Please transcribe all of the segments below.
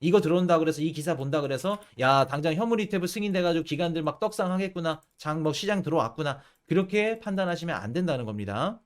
이거 들어온다 그래서 이 기사 본다 그래서 야 당장 현물 ETF 승인돼가지고 기관들 막 떡상하겠구나 장 뭐 시장 들어왔구나 그렇게 판단하시면 안 된다는 겁니다.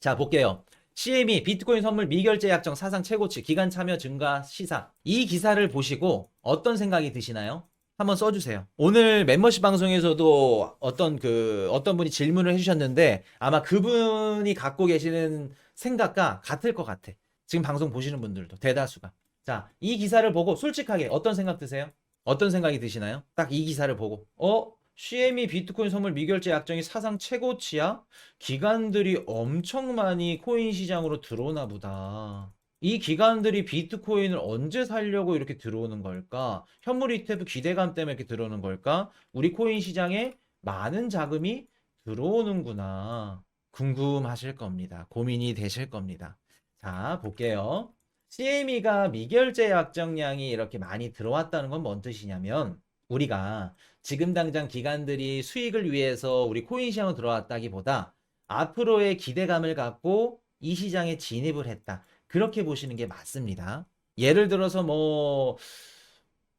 자 볼게요. CME 비트코인 선물 미결제 약정 사상 최고치 기간 참여 증가 시사 이 기사를 보시고 어떤 생각이 드시나요? 한번 써주세요. 오늘 멤버십 방송에서도 어떤 그 어떤 분이 질문을 해주셨는데 아마 그분이 갖고 계시는 생각과 같을 것 같아. 지금 방송 보시는 분들도 대다수가. 자, 이 기사를 보고 솔직하게 어떤 생각 드세요? 어떤 생각이 드시나요? 딱 이 기사를 보고 어? CME 비트코인 선물 미결제 약정이 사상 최고치야? 기관들이 엄청 많이 코인 시장으로 들어오나 보다. 이 기관들이 비트코인을 언제 살려고 이렇게 들어오는 걸까? 현물 ETF 기대감 때문에 이렇게 들어오는 걸까? 우리 코인 시장에 많은 자금이 들어오는구나. 궁금하실 겁니다. 고민이 되실 겁니다. 자, 볼게요. CME가 미결제 약정량이 이렇게 많이 들어왔다는 건 뭔 뜻이냐면 우리가 지금 당장 기관들이 수익을 위해서 우리 코인 시장으로 들어왔다기보다 앞으로의 기대감을 갖고 이 시장에 진입을 했다. 그렇게 보시는 게 맞습니다. 예를 들어서 뭐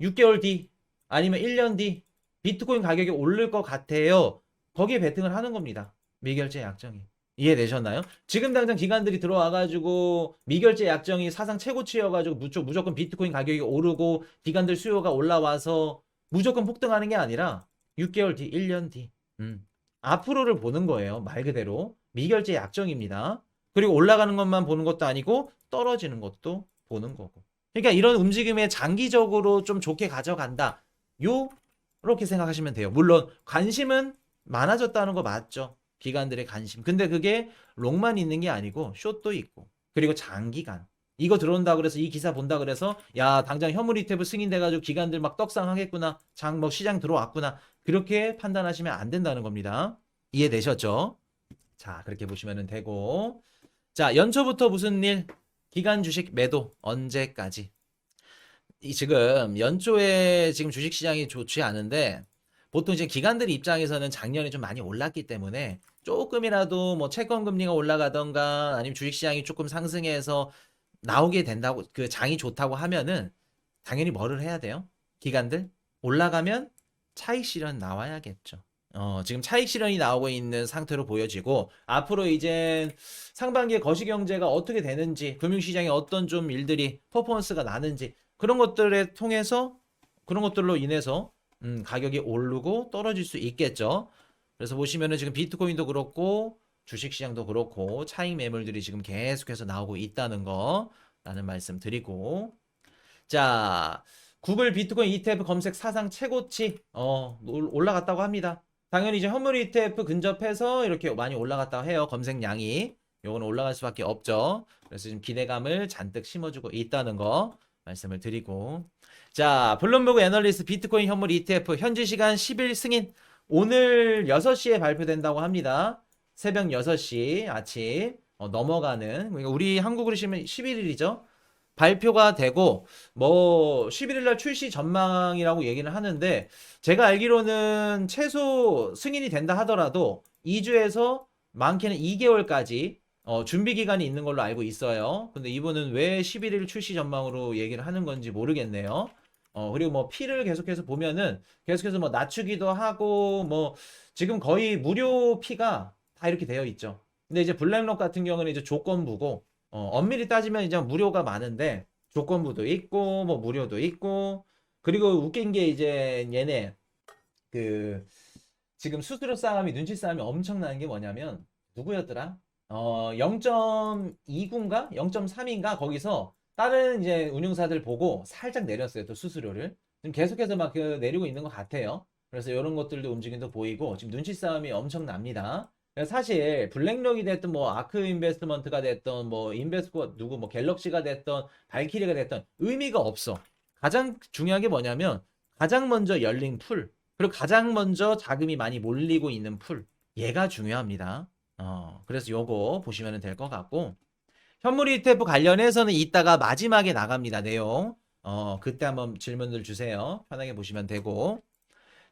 6개월 뒤 아니면 1년 뒤 비트코인 가격이 오를 것 같아요. 거기에 베팅을 하는 겁니다. 미결제 약정이. 이해되셨나요? 지금 당장 기관들이 들어와가지고 미결제 약정이 사상 최고치여가지고 무조- 무조건 비트코인 가격이 오르고 기관들 수요가 올라와서 무조건 폭등하는 게 아니라 6개월 뒤, 1년 뒤. 음. 앞으로를 보는 거예요. 말 그대로. 미결제 약정입니다. 그리고 올라가는 것만 보는 것도 아니고 떨어지는 것도 보는 거고. 그러니까 이런 움직임에 장기적으로 좀 좋게 가져간다. 요, 렇게 생각하시면 돼요. 물론 관심은 많아졌다는 거 맞죠. 기관들의 관심. 근데 그게 롱만 있는 게 아니고 숏도 있고. 그리고 장기간. 이거 들어온다 그래서 이 기사 본다 그래서 야 당장 ETF 승인돼가지고 기관들 막 떡상하겠구나 장 뭐 시장 들어왔구나 그렇게 판단하시면 안 된다는 겁니다 이해되셨죠? 자 그렇게 보시면 되고 자 연초부터 무슨 일 기간 주식 매도 언제까지 이 지금 연초에 지금 주식 시장이 좋지 않은데 보통 이제 기관들 입장에서는 작년에 좀 많이 올랐기 때문에 조금이라도 뭐 채권 금리가 올라가던가 아니면 주식 시장이 조금 상승해서 나오게 된다고 그 장이 좋다고 하면은 당연히 뭐를 해야 돼요? 기관들 올라가면 차익 실현 나와야겠죠. 어, 지금 차익 실현이 나오고 있는 상태로 보여지고 앞으로 이제 상반기에 거시 경제가 어떻게 되는지 금융 시장에 어떤 좀 일들이 퍼포먼스가 나는지 그런 것들에 통해서 그런 것들로 인해서 음, 가격이 오르고 떨어질 수 있겠죠. 그래서 보시면은 지금 비트코인도 그렇고 주식 시장도 그렇고 차익 매물들이 지금 계속해서 나오고 있다는 거 라는 말씀 드리고 자 구글 비트코인 ETF 검색 사상 최고치 어 올- 올라갔다고 합니다. 당연히 이제 현물 ETF 근접해서 이렇게 많이 올라갔다고 해요. 검색량이 요거는 올라갈 수밖에 없죠. 그래서 지금 기대감을 잔뜩 심어주고 있다는 거 말씀을 드리고 자 블룸버그 애널리스트 비트코인 현물 ETF 현지 시간 10일 승인 오늘 6시에 발표된다고 합니다. 새벽 6시 아침 어, 넘어가는 그러니까 우리 한국으로 치면 11일이죠. 발표가 되고 뭐 11일 날 출시 전망이라고 얘기를 하는데 제가 알기로는 최소 승인이 된다 하더라도 2주에서 많게는 2개월까지 어, 준비 기간이 있는 걸로 알고 있어요. 근데 이분은 왜 11일 출시 전망으로 얘기를 하는 건지 모르겠네요. 어, 그리고 뭐 피를 계속해서 보면은 계속해서 뭐 낮추기도 하고 뭐 지금 거의 무료 피가 다 이렇게 되어 있죠. 근데 이제 블랙록 같은 경우는 이제 조건부고 어, 엄밀히 따지면 이제 무료가 많은데 조건부도 있고 뭐 무료도 있고 그리고 웃긴 게 이제 얘네 그 지금 수수료 싸움이 눈치 싸움이 엄청나는 게 뭐냐면 누구였더라? 어 0.29인가 0.3인가 거기서 다른 이제 운용사들 보고 살짝 내렸어요 또 수수료를 지금 계속해서 막 그 내리고 있는 것 같아요. 그래서 이런 것들도 움직임도 보이고 지금 눈치 싸움이 엄청납니다. 사실 블랙록이 됐든 뭐 아크 인베스트먼트가 됐던 뭐 인베스코 누구 뭐 갤럭시가 됐던 발키리가 됐던 의미가 없어. 가장 중요한 게 뭐냐면 가장 먼저 열린 풀 그리고 가장 먼저 자금이 많이 몰리고 있는 풀 얘가 중요합니다. 어 그래서 요거 보시면 될 것 같고 현물 ETF 관련해서는 이따가 마지막에 나갑니다 내용. 어 그때 한번 질문들 주세요. 편하게 보시면 되고.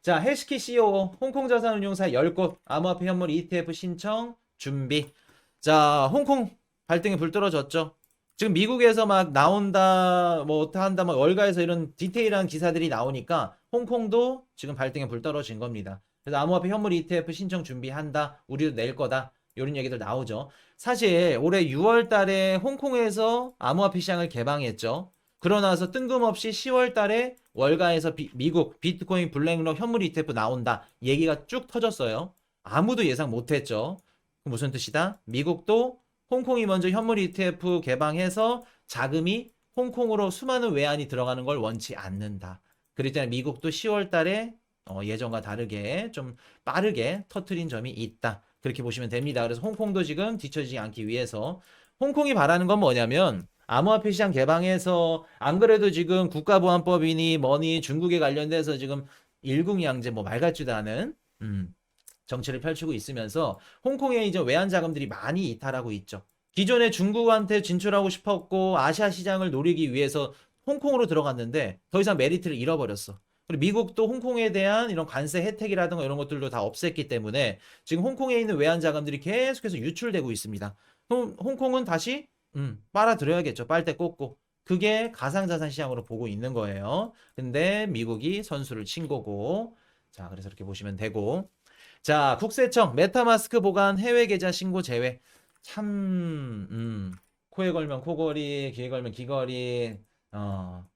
자, 헬스키 CEO, 홍콩 자산운용사 10곳, 암호화폐 현물 ETF 신청 준비. 자, 홍콩 발등에 불 떨어졌죠. 지금 미국에서 막 나온다, 뭐 어떻게 한다, 막 월가에서 이런 디테일한 기사들이 나오니까 홍콩도 지금 발등에 불 떨어진 겁니다. 그래서 암호화폐 현물 ETF 신청 준비한다, 우리도 낼 거다, 이런 얘기들 나오죠. 사실 올해 6월 달에 홍콩에서 암호화폐 시장을 개방했죠. 그러나서 뜬금없이 10월 달에 월가에서 비- 미국 비트코인 블랙록 현물 ETF 나온다 얘기가 쭉 터졌어요. 아무도 예상 못했죠. 그 무슨 뜻이다? 미국도 홍콩이 먼저 현물 ETF 개방해서 자금이 홍콩으로 수많은 외환이 들어가는 걸 원치 않는다. 때문에 미국도 10월 달에 어, 예전과 다르게 좀 빠르게 터트린 점이 있다. 그렇게 보시면 됩니다. 그래서 홍콩도 지금 뒤처지지 않기 위해서 홍콩이 바라는 건 뭐냐면 암호화폐 시장 개방해서 안 그래도 지금 국가보안법이니 뭐니 중국에 관련돼서 지금 일궁양제 뭐 말 같지도 않은 음, 정치를 펼치고 있으면서 홍콩에 이제 외환 자금들이 많이 이탈하고 있죠. 기존에 중국한테 진출하고 싶었고 아시아 시장을 노리기 위해서 홍콩으로 들어갔는데 더 이상 메리트를 잃어버렸어. 그리고 미국도 홍콩에 대한 이런 관세 혜택이라든가 이런 것들도 다 없앴기 때문에 지금 홍콩에 있는 외환 자금들이 계속해서 유출되고 있습니다. 그럼 홍콩은 다시 음, 빨아들여야겠죠. 빨대 꽂고. 그게 가상자산 시장으로 보고 있는 거예요. 근데 미국이 선수를 친 거고. 자, 그래서 이렇게 보시면 되고. 자, 국세청 메타마스크 보관 해외 계좌 신고 제외. 참, 음, 코에 걸면 코걸이, 귀에 걸면 귀걸이. 어,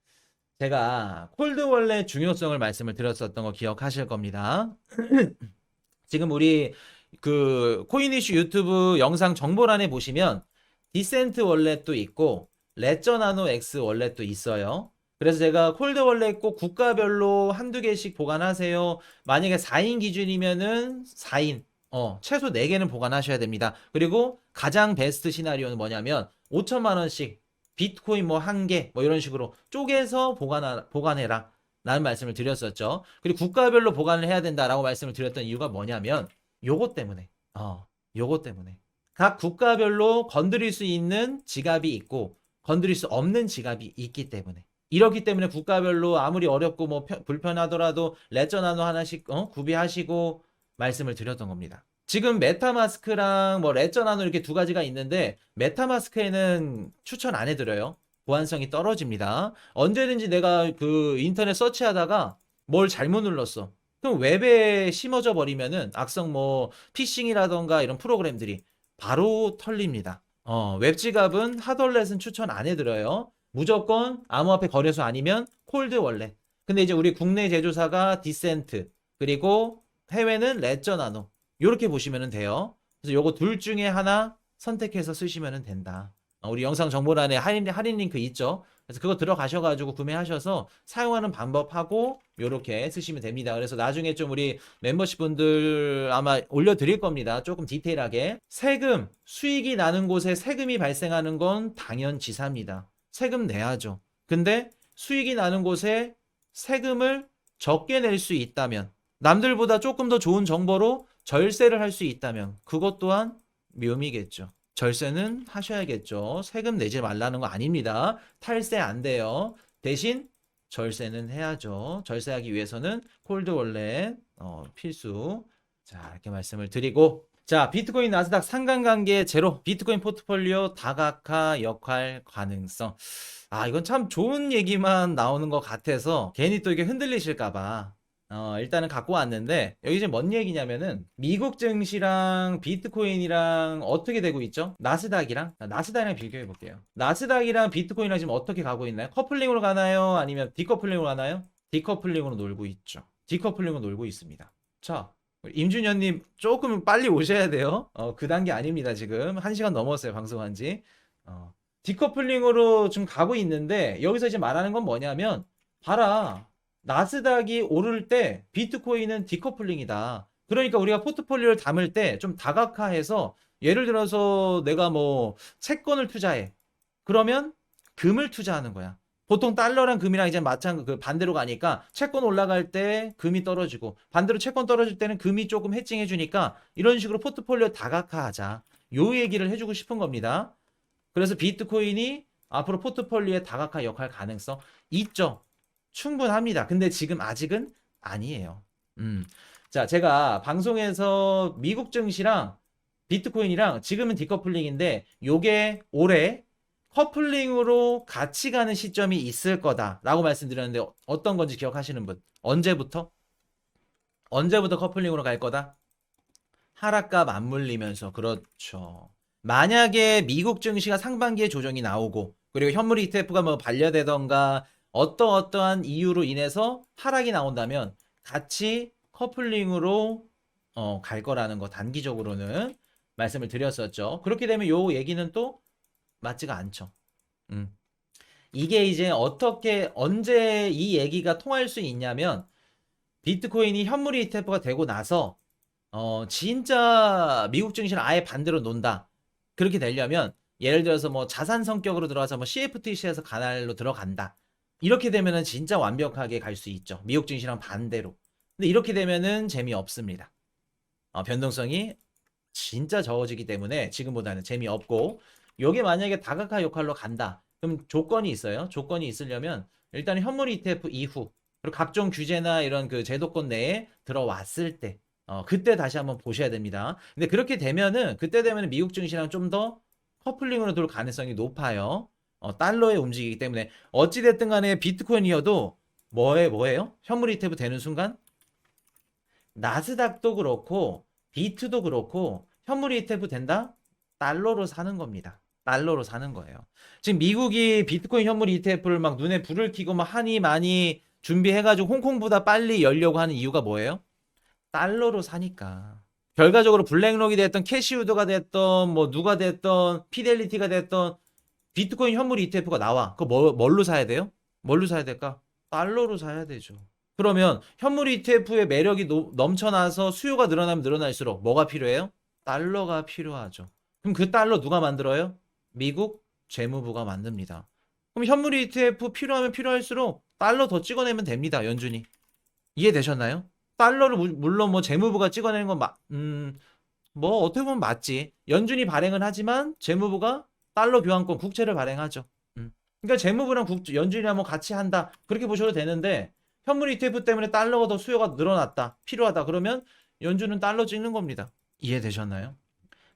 제가 콜드월렛 중요성을 말씀을 드렸었던 거 기억하실 겁니다. 지금 우리 그 코인이슈 유튜브 영상 정보란에 보시면 디센트 월렛도 있고 레저 나노 X 월렛도 있어요. 그래서 제가 콜드 월렛 꼭 국가별로 한두 개씩 보관하세요. 만약에 4인 기준이면은 4인, 어, 최소 4개는 보관하셔야 됩니다. 그리고 가장 베스트 시나리오는 뭐냐면 5천만 원씩 비트코인 뭐 한 개, 뭐 이런 식으로 쪼개서 보관하, 보관해라. 라는 말씀을 드렸었죠. 그리고 국가별로 보관을 해야 된다라고 말씀을 드렸던 이유가 뭐냐면 요것 때문에, 어, 요것 때문에. 각 국가별로 건드릴 수 있는 지갑이 있고 건드릴 수 없는 지갑이 있기 때문에 이렇기 때문에 국가별로 아무리 어렵고 뭐 편- 불편하더라도 레저 나노 하나씩 어? 구비하시고 말씀을 드렸던 겁니다. 지금 메타마스크랑 뭐 레저 나노 이렇게 두 가지가 있는데 메타마스크에는 추천 안 해드려요. 보안성이 떨어집니다. 언제든지 내가 그 인터넷 서치하다가 뭘 잘못 눌렀어. 그럼 웹에 심어져 버리면은 악성 뭐 피싱이라던가 이런 프로그램들이 바로 털립니다. 어, 웹 지갑은 하덜렛은 추천 안 해드려요. 무조건 암호화폐 거래소 아니면 콜드 월렛. 근데 이제 우리 국내 제조사가 디센트 그리고 해외는 레저 나노 이렇게 보시면 돼요. 그래서 요거 둘 중에 하나 선택해서 쓰시면 된다. 어, 우리 영상 정보란에 할인, 할인 링크 있죠. 그래서 그거 들어가셔가지고 구매하셔서 사용하는 방법하고 요렇게 쓰시면 됩니다. 그래서 나중에 좀 우리 멤버십 분들 아마 올려드릴 겁니다. 조금 디테일하게. 세금, 수익이 나는 곳에 세금이 발생하는 건 당연지사입니다. 세금 내야죠. 근데 수익이 나는 곳에 세금을 적게 낼 수 있다면, 남들보다 조금 더 좋은 정보로 절세를 할 수 있다면, 그것 또한 묘미겠죠. 절세는 하셔야겠죠. 세금 내지 말라는 거 아닙니다. 탈세 안 돼요. 대신 절세는 해야죠. 절세하기 위해서는 콜드 월렛 어, 필수. 자, 이렇게 말씀을 드리고 자, 비트코인 나스닥 상관관계 제로 비트코인 포트폴리오 다각화 역할 가능성. 아, 이건 참 좋은 얘기만 나오는 것 같아서 괜히 또 이게 흔들리실까 봐. 어, 일단은 갖고 왔는데 여기 지금 뭔 얘기냐면은 미국 증시랑 비트코인이랑 어떻게 되고 있죠? 나스닥이랑 자, 나스닥이랑 비교해 볼게요. 나스닥이랑 비트코인이랑 지금 어떻게 가고 있나요? 커플링으로 가나요? 아니면 디커플링으로 가나요? 디커플링으로 놀고 있죠. 디커플링으로 놀고 있습니다. 자, 임준현님 조금 빨리 오셔야 돼요. 어, 그 단계 아닙니다. 지금 한 시간 넘었어요. 방송한 지. 어, 디커플링으로 좀 가고 있는데 여기서 이제 말하는 건 뭐냐면 봐라. 나스닥이 오를 때 비트코인은 디커플링이다. 그러니까 우리가 포트폴리오를 담을 때 좀 다각화해서 예를 들어서 내가 뭐 채권을 투자해. 그러면 금을 투자하는 거야. 보통 달러랑 금이랑 이제 마찬가지 그 반대로 가니까 채권 올라갈 때 금이 떨어지고 반대로 채권 떨어질 때는 금이 조금 해칭해 주니까 이런 식으로 포트폴리오 다각화하자. 요 얘기를 해주고 싶은 겁니다. 그래서 비트코인이 앞으로 포트폴리오의 다각화 역할 가능성 있죠. 충분합니다. 근데 지금 아직은 아니에요. 음. 자, 제가 방송에서 미국 증시랑 비트코인이랑 지금은 디커플링인데 요게 올해 커플링으로 같이 가는 시점이 있을 거다라고 말씀드렸는데 어- 어떤 건지 기억하시는 분? 언제부터? 언제부터 커플링으로 갈 거다? 하락과 맞물리면서 그렇죠. 만약에 미국 증시가 상반기에 조정이 나오고 그리고 현물 ETF가 뭐 반려되던가 어떠어떠한 이유로 인해서 하락이 나온다면 같이 커플링으로 어, 갈 거라는 거 단기적으로는 말씀을 드렸었죠. 그렇게 되면 요 얘기는 또 맞지가 않죠. 음. 이게 이제 어떻게 언제 이 얘기가 통할 수 있냐면 비트코인이 현물 ETF가 되고 나서 어 진짜 미국 증시를 아예 반대로 논다. 그렇게 되려면 예를 들어서 뭐 자산 성격으로 들어가서 뭐 CFTC에서 가날로 들어간다. 이렇게 되면은 진짜 완벽하게 갈 수 있죠. 미국 증시랑 반대로. 근데 이렇게 되면은 재미없습니다. 어, 변동성이 진짜 적어지기 때문에 지금보다는 재미없고 요게 만약에 다각화 역할로 간다. 그럼 조건이 있어요. 조건이 있으려면 일단 현물 ETF 이후 그리고 각종 규제나 이런 그 제도권 내에 들어왔을 때 어, 그때 다시 한번 보셔야 됩니다. 근데 그렇게 되면은 그때 되면은 미국 증시랑 좀 더 커플링으로 돌 가능성이 높아요. 어, 달러에 움직이기 때문에 어찌 됐든 간에 비트코인이어도 뭐에 뭐예요? 현물 ETF 되는 순간 나스닥도 그렇고 비트도 그렇고 현물 ETF 된다? 달러로 사는 겁니다. 달러로 사는 거예요. 지금 미국이 비트코인 현물 ETF를 막 눈에 불을 켜고 막 하니 많이 준비해가지고 홍콩보다 빨리 열려고 하는 이유가 뭐예요? 달러로 사니까. 결과적으로 블랙록이 됐던 캐시우드가 됐던 뭐 누가 됐던 피델리티가 됐던 비트코인 현물 ETF가 나와. 그거 뭐, 뭘로 사야 돼요? 뭘로 사야 될까? 달러로 사야 되죠. 그러면 현물 ETF의 매력이 노- 넘쳐나서 수요가 늘어나면 늘어날수록 뭐가 필요해요? 달러가 필요하죠. 그럼 그 달러 누가 만들어요? 미국 재무부가 만듭니다. 그럼 현물 ETF 필요하면 필요할수록 달러 더 찍어내면 됩니다. 연준이. 이해되셨나요? 달러를 물- 물론 뭐 재무부가 찍어내는 건 마, 음, 뭐 어떻게 보면 맞지. 연준이 발행은 하지만 재무부가 달러 교환권 국채를 발행하죠. 음. 그러니까 재무부랑 국, 연준이랑 뭐 같이 한다. 그렇게 보셔도 되는데 현물 ETF 때문에 달러가 더 수요가 늘어났다. 필요하다. 그러면 연준은 달러 찍는 겁니다. 이해되셨나요?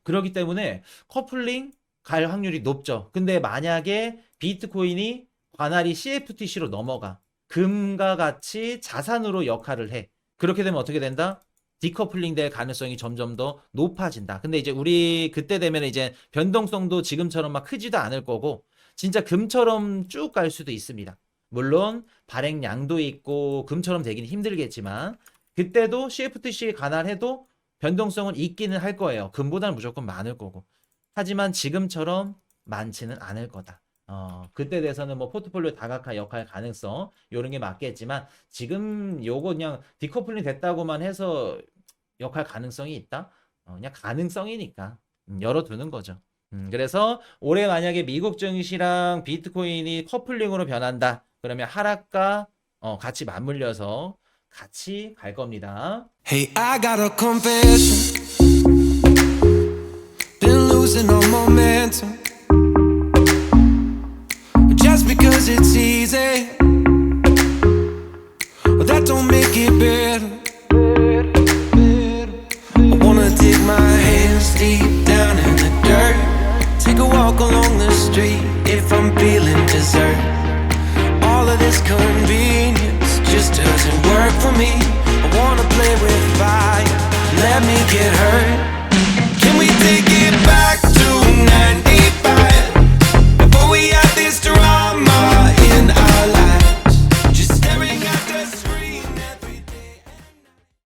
그렇기 때문에 커플링 갈 확률이 높죠. 근데 만약에 비트코인이 관할이 CFTC로 넘어가 금과 같이 자산으로 역할을 해. 그렇게 되면 어떻게 된다? 디커플링 될 가능성이 점점 더 높아진다. 근데 이제 우리 그때 되면 이제 변동성도 지금처럼 막 크지도 않을 거고 진짜 금처럼 쭉 갈 수도 있습니다. 물론 발행량도 있고 금처럼 되기는 힘들겠지만 그때도 CFTC 관할해도 변동성은 있기는 할 거예요. 금보다는 무조건 많을 거고. 하지만 지금처럼 많지는 않을 거다. 어, 그때 돼서는 뭐 포트폴리오 다각화 역할 가능성 요런 게 맞겠지만 지금 요거 그냥 디커플링 됐다고만 해서 역할 가능성이 있다? 어, 그냥 가능성이니까 음, 열어두는 거죠. 음, 그래서 올해 만약에 미국 증시랑 비트코인이 커플링으로 변한다. 그러면 하락과 어, 같이 맞물려서 같이 갈 겁니다. Hey, I got a confession. Been losing all momentum. Because it's easy, well, that don't make it better.